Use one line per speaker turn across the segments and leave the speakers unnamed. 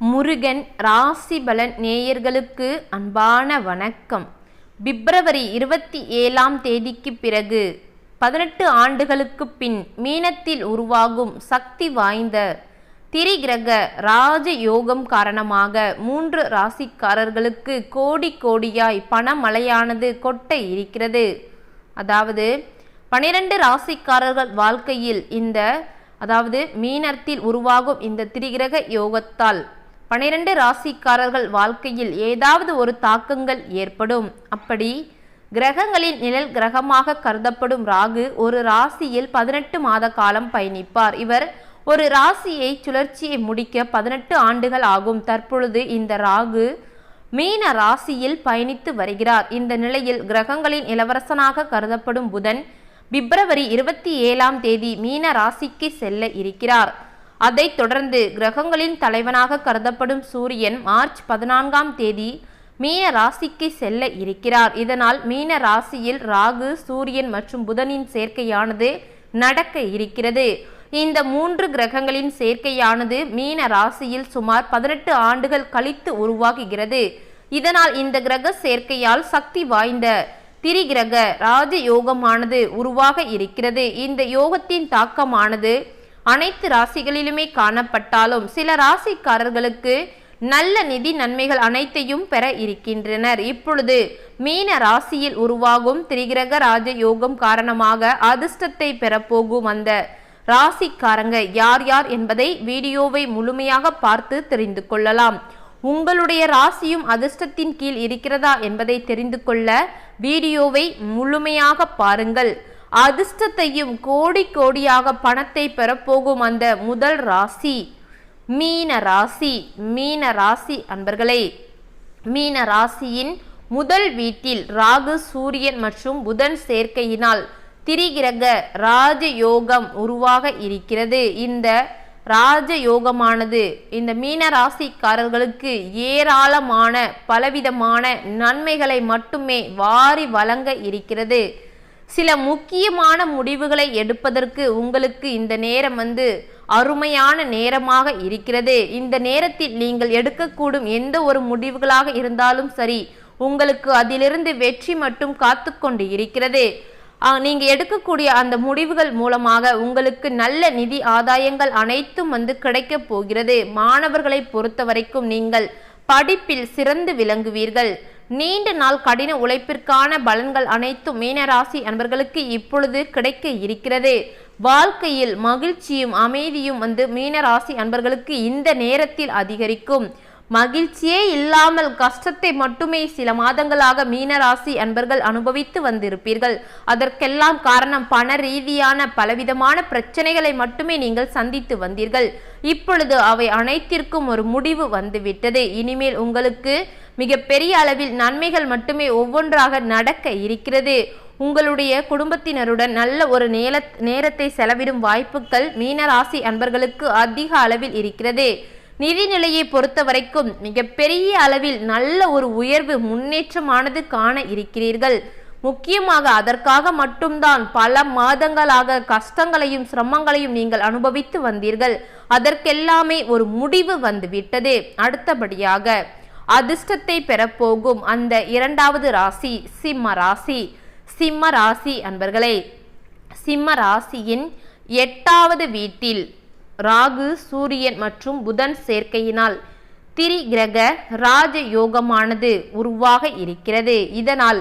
முருகன் ராசிபலன் நேயர்களுக்கு அன்பான வணக்கம். பிப்ரவரி இருபத்தி ஏழாம் தேதிக்கு பிறகு பதினெட்டு ஆண்டுகளுக்கு பின் மீனத்தில் உருவாகும் சக்தி வாய்ந்த திரிகிரக ராஜ யோகம் காரணமாக மூன்று ராசிக்காரர்களுக்கு கோடி கோடியாய் பணமழையானது கொட்ட இருக்கிறது. அதாவது பனிரெண்டு ராசிக்காரர்கள் வாழ்க்கையில் இந்த அதாவது மீனத்தில் உருவாகும் இந்த திரிகிரக யோகத்தால் பனிரெண்டு ராசிக்காரர்கள் வாழ்க்கையில் ஏதாவது ஒரு தாக்கங்கள் ஏற்படும். அப்படி கிரகங்களின் நிழல் கிரகமாக கருதப்படும் ராகு ஒரு ராசியில் பதினெட்டு மாத காலம் பயணிப்பார். இவர் ஒரு ராசியை சுழற்சியை முடிக்க பதினெட்டு ஆண்டுகள் ஆகும். தற்பொழுது இந்த ராகு மீன ராசியில் பயணித்து வருகிறார். இந்த நிலையில் கிரகங்களின் இளவரசனாக கருதப்படும் புதன் பிப்ரவரி இருபத்தி ஏழாம் தேதி மீன ராசிக்கு செல்ல இருக்கிறார். அதைத் தொடர்ந்து கிரகங்களின் தலைவனாக கருதப்படும் சூரியன் மார்ச் பதினான்காம் தேதி மீன ராசிக்கு செல்ல இருக்கிறார். இதனால் மீன ராசியில் ராகு சூரியன் மற்றும் புதனின் சேர்க்கையானது நடக்க இருக்கிறது. இந்த மூன்று கிரகங்களின் சேர்க்கையானது மீன ராசியில் சுமார் பதினெட்டு ஆண்டுகள் கழித்து உருவாகுகிறது. இதனால் இந்த கிரக சேர்க்கையால் சக்தி வாய்ந்த திரிகிரக ராஜ யோகமானது உருவாக இருக்கிறது. இந்த யோகத்தின் தாக்கமானது அனைத்து ராசிகளிலுமே காணப்பட்டாலும் சில ராசிக்காரர்களுக்கு நல்ல நிதி நன்மைகள் அனைத்தையும் பெற இருக்கின்றனர். இப்பொழுது மீன ராசியில் உருவாகும் திரிகிரக ராஜ யோகம் காரணமாக அதிர்ஷ்டத்தை பெறப்போகும் அந்த ராசிக்காரங்க யார் யார் என்பதை வீடியோவை முழுமையாக பார்த்து தெரிந்து கொள்ளலாம். உங்களுடைய ராசியும் அதிர்ஷ்டத்தின் கீழ் இருக்கிறதா என்பதை தெரிந்து கொள்ள வீடியோவை முழுமையாக பாருங்கள். அதிர்ஷ்டத்தையும் கோடி கோடியாக பணத்தை பெறப்போகும் அந்த முதல் ராசி. மீன ராசி மீன ராசி அன்பர்களே மீன ராசியின் முதல் வீட்டில் ராகு சூரியன் மற்றும் புதன் சேர்க்கையினால் திரிகிரக ராஜயோகம் உருவாக இருக்கிறது. இந்த ராஜயோகமானது இந்த மீன ராசிக்காரர்களுக்கு ஏராளமான பலவிதமான நன்மைகளை மட்டுமே வாரி வழங்க இருக்கிறது. சில முக்கியமான முடிவுகளை எடுப்பதற்கு உங்களுக்கு இந்த நேரம் வந்து அருமையான நேரமாக இருக்கிறது. இந்த நேரத்தில் நீங்கள் எடுக்கக்கூடும் எந்த ஒரு முடிவுகளாக இருந்தாலும் சரி உங்களுக்கு அதிலிருந்து வெற்றி மட்டும் காத்து கொண்டு இருக்கிறது. நீங்க எடுக்கக்கூடிய அந்த முடிவுகள் மூலமாக உங்களுக்கு நல்ல நிதி ஆதாயங்கள் அனைத்தும் வந்து கிடைக்க போகிறது. மாணவர்களை பொறுத்த வரைக்கும் நீங்கள் படிப்பில் சிறந்து விளங்குவீர்கள். நீண்ட நாள் கடின உழைப்பிற்கான பலன்கள் அனைத்தும் மீனராசி அன்பர்களுக்கு இப்பொழுது கிடைக்க இருக்கிறது. வாழ்க்கையில் மகிழ்ச்சியும் அமைதியும் வந்து மீனராசி அன்பர்களுக்கு இந்த நேரத்தில் அதிகரிக்கும். மகிழ்ச்சியே இல்லாமல் கஷ்டத்தை மட்டுமே சில மாதங்களாக மீனராசி அன்பர்கள் அனுபவித்து வந்திருப்பீர்கள். அதற்கெல்லாம் காரணம் பண ரீதியான பலவிதமான பிரச்சனைகளை மட்டுமே நீங்கள் சந்தித்து வந்தீர்கள். இப்பொழுது அவை அனைத்திற்கும் ஒரு முடிவு வந்துவிட்டது. இனிமேல் உங்களுக்கு மிகப்பெரிய அளவில் நன்மைகள் மட்டுமே ஒவ்வொன்றாக நடக்க இருக்கிறது. உங்களுடைய குடும்பத்தினருடன் நல்ல ஒரு நேர நேரத்தை செலவிடும் வாய்ப்புகள் மீனராசி அன்பர்களுக்கு அதிக அளவில் இருக்கிறது. நிதிநிலையை பொறுத்த வரைக்கும் மிகப்பெரிய அளவில் நல்ல ஒரு உயர்வு முன்னேற்றமானது காண இருக்கிறீர்கள். முக்கியமாக அதற்காக மட்டும்தான் பல மாதங்களாக கஷ்டங்களையும் சிரமங்களையும் நீங்கள் அனுபவித்து வந்தீர்கள். அதற்கெல்லாமே ஒரு முடிவு வந்துவிட்டது. அடுத்தபடியாக அதிர்ஷ்டத்தை பெறப்போகும் அந்த இரண்டாவது ராசி சிம்ம ராசி. சிம்ம ராசி அன்பர்களே சிம்ம ராசியின் எட்டாவது வீட்டில் ராகு சூரியன் மற்றும் புதன் சேர்க்கையினால் திரிகிரக ராஜ யோகமானது உருவாக இருக்கிறது. இதனால்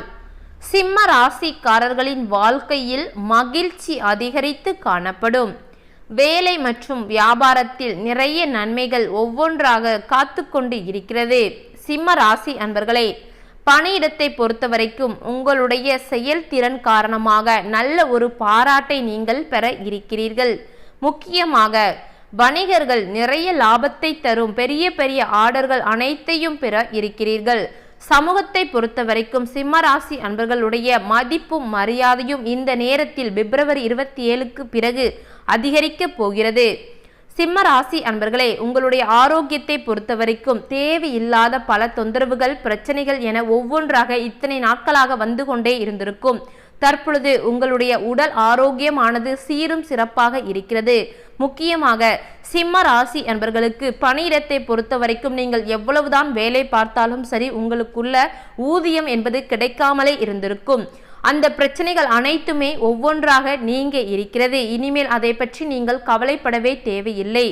சிம்ம ராசிக்காரர்களின் வாழ்க்கையில் மகிழ்ச்சி அதிகரித்து காணப்படும். வேலை மற்றும் வியாபாரத்தில் நிறைய நன்மைகள் ஒவ்வொன்றாக காத்து கொண்டு இருக்கிறது. சிம்ம ராசி அன்பர்களே பணியிடத்தை பொறுத்தவரைக்கும் உங்களுடைய செயல்திறன் காரணமாக நல்ல ஒரு பாராட்டை நீங்கள் பெற இருக்கிறீர்கள். முக்கியமாக வணிகர்கள் நிறைய லாபத்தை தரும் பெரிய பெரிய ஆர்டர்கள் அனைத்தையும் பெற இருக்கிறீர்கள். சமூகத்தை பொறுத்த வரைக்கும் சிம்மராசி அன்பர்களுடைய மதிப்பும் மரியாதையும் இந்த நேரத்தில் பிப்ரவரி இருபத்தி ஏழுக்கு பிறகு அதிகரிக்கப் போகிறது. சிம்ம ராசி அன்பர்களே உங்களுடைய ஆரோக்கியத்தை பொறுத்த வரைக்கும் தேவையில்லாத பல தொந்தரவுகள் பிரச்சனைகள் என ஒவ்வொன்றாக இத்தனை நாட்களாக வந்து கொண்டே இருந்திருக்கும். தற்பொழுது உங்களுடைய உடல் ஆரோக்கியமானது சீரும் சிறப்பாக இருக்கிறது. முக்கியமாக சிம்ம ராசி என்பர்களுக்கு பணியிடத்தை பொறுத்த வரைக்கும் நீங்கள் எவ்வளவுதான் வேலை பார்த்தாலும் சரி உங்களுக்குள்ள ஊதியம் என்பது கிடைக்காமலே இருந்திருக்கும். அந்த பிரச்சனைகள் அனைத்துமே ஒவ்வொன்றாக நீங்க இருக்கிறது. இனிமேல் அதை பற்றி நீங்கள் கவலைப்படவே தேவையில்லை.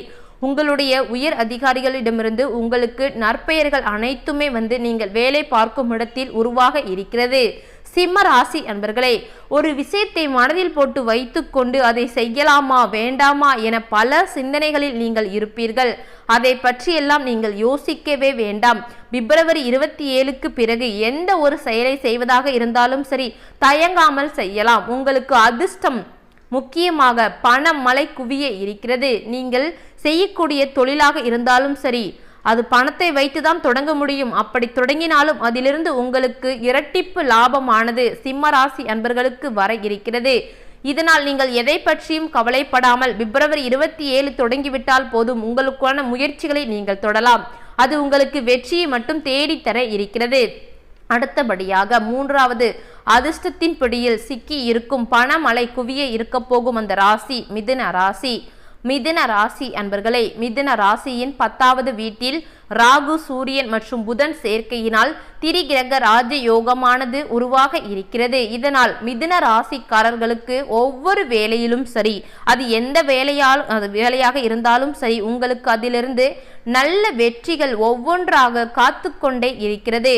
உங்களுடைய உயர் அதிகாரிகளிடமிருந்து உங்களுக்கு நற்பெயர்கள் அனைத்துமே வந்து நீங்கள் வேலை பார்க்கும் இடத்தில் உருவாக இருக்கிறது. சிம்ம ராசி அன்பர்களே ஒரு விஷயத்தை மனதில் போட்டு வைத்துக்கொண்டு அதை செய்யலாமா வேண்டாமா என பல சிந்தனைகளில் நீங்கள் இருப்பீர்கள். அதை பற்றியெல்லாம் நீங்கள் யோசிக்கவே வேண்டாம். பிப்ரவரி இருபத்தி ஏழுக்கு பிறகு எந்த ஒரு செயலை செய்வதாக இருந்தாலும் சரி தயங்காமல் செய்யலாம். உங்களுக்கு அதிர்ஷ்டம் முக்கியமாக பணம் மலை குவிய இருக்கிறது. நீங்கள் செய்யக்கூடிய தொழிலாக இருந்தாலும் சரி அது பணத்தை வைத்துதான் தொடங்க முடியும். அப்படி தொடங்கினாலும் அதிலிருந்து உங்களுக்கு இரட்டிப்பு லாபமானது சிம்மராசி அன்பர்களுக்கு வர இருக்கிறது. இதனால் நீங்கள் எதை பற்றியும் கவலைப்படாமல் பிப்ரவரி இருபத்தி ஏழு தொடங்கிவிட்டால் போதும். உங்களுக்கான முயற்சிகளை நீங்கள் தொடலாம். அது உங்களுக்கு வெற்றியை மட்டும் தேடித்தர இருக்கிறது. அடுத்தபடியாக மூன்றாவது அதிர்ஷ்டத்தின் பிடியில் சிக்கி இருக்கும் பணமலை குவிய இருக்க போகும் அந்த ராசி மிதுன ராசி. மிதுன ராசி அன்பர்களே மிதுன ராசியின் பத்தாவது வீட்டில் ராகு சூரியன் மற்றும் புதன் சேர்க்கையினால் திரிகிரக ராஜ யோகமானது உருவாக இருக்கிறது. இதனால் மிதுன ராசிக்காரர்களுக்கு ஒவ்வொரு வேலையிலும் சரி அது எந்த வேலையால் அது வேலையாக இருந்தாலும் சரி உங்களுக்கு அதிலிருந்து நல்ல வெற்றிகள் ஒவ்வொன்றாக காத்து கொண்டே இருக்கிறது.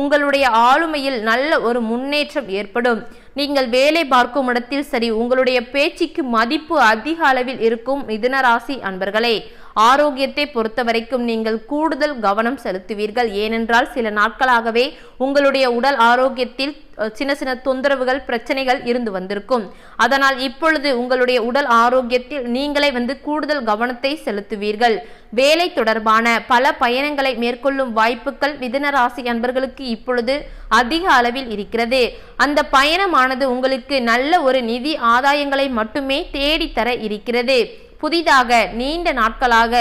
உங்களுடைய ஆளுமையில் நல்ல ஒரு முன்னேற்றம் ஏற்படும். நீங்கள் வேலை பார்க்கும் இடத்தில் சரி உங்களுடைய பேச்சுக்கு மதிப்பு அதிக அளவில் இருக்கும் மிதுனராசி அன்பர்களே. ஆரோக்கியத்தை பொறுத்த வரைக்கும் நீங்கள் கூடுதல் கவனம் செலுத்துவீர்கள். ஏனென்றால் சில நாட்களாகவே உங்களுடைய உடல் ஆரோக்கியத்தில் சின்ன சின்ன தொந்தரவுகள் பிரச்சனைகள் இருந்து வந்திருக்கும். அதனால் இப்பொழுது உங்களுடைய உடல் ஆரோக்கியத்தில் நீங்களே வந்து கூடுதல் கவனத்தை செலுத்துவீர்கள். வேலை தொடர்பான பல பயணங்களை மேற்கொள்ளும் வாய்ப்புகள் மிதுன ராசி அன்பர்களுக்கு இப்பொழுது அதிக அளவில் இருக்கிறது. அந்த பயணமானது உங்களுக்கு நல்ல ஒரு நிதி ஆதாயங்களை மட்டுமே தேடித்தர இருக்கிறது. புதிதாக நீண்ட நாட்களாக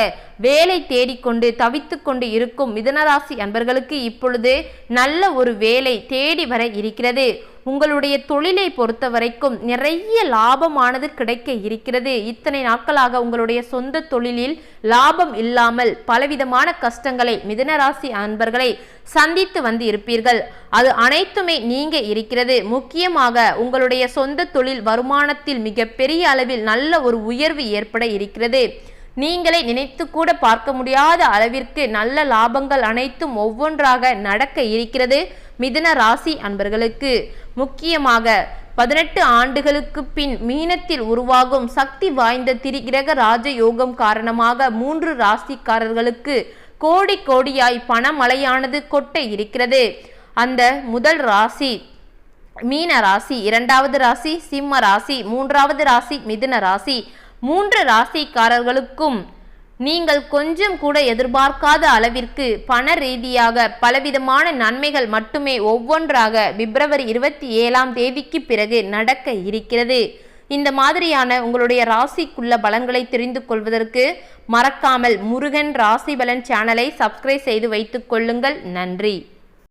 வேலை தேடிக்கொண்டு தவித்து கொண்டு இருக்கும் மிதனராசி அன்பர்களுக்கு இப்பொழுது நல்ல ஒரு வேலை தேடி வர இருக்கிறது. உங்களுடைய தொழிலை பொறுத்த வரைக்கும் நிறைய லாபமானது கிடைக்க இருக்கிறது. இத்தனை நாட்களாக உங்களுடைய சொந்த தொழிலில் லாபம் இல்லாமல் பலவிதமான கஷ்டங்களை மிதனராசி அன்பர்களை சந்தித்து வந்து இருப்பீர்கள். அது அனைத்துமே நீங்க இருக்கிறது. முக்கியமாக உங்களுடைய சொந்த தொழில் வருமானத்தில் மிக பெரிய அளவில் நல்ல ஒரு உயர்வு ஏற்பட இருக்கிறது. நீங்களே நினைத்து கூட பார்க்க முடியாத அளவிற்கு நல்ல லாபங்கள் அனைத்தும் ஒவ்வொன்றாக நடக்க இருக்கிறது மிதுன ராசி அன்பர்களுக்கு. முக்கியமாக பதினெட்டு ஆண்டுகளுக்கு பின் மீனத்தில் உருவாகும் சக்தி வாய்ந்த திரிகிரக ராஜயோகம் காரணமாக மூன்று ராசிக்காரர்களுக்கு கோடி கோடியாய் பணமழையானது கொட்ட இருக்கிறது. அந்த முதல் ராசி மீன ராசி இரண்டாவது ராசி சிம்ம ராசி மூன்றாவது ராசி மிதுன ராசி மூன்று ராசிக்காரர்களுக்கும் நீங்கள் கொஞ்சம் கூட எதிர்பார்க்காத அளவிற்கு பண ரீதியாக பலவிதமான நன்மைகள் மட்டுமே ஒவ்வொன்றாக பிப்ரவரி இருபத்தி ஏழாம் தேதிக்கு பிறகு நடக்க இருக்கிறது. இந்த மாதிரியான உங்களுடைய ராசிக்குள்ள பலன்களை தெரிந்து கொள்வதற்கு மறக்காமல் முருகன் ராசி பலன் சேனலை சப்ஸ்கிரைப் செய்து வைத்துக் கொள்ளுங்கள். நன்றி.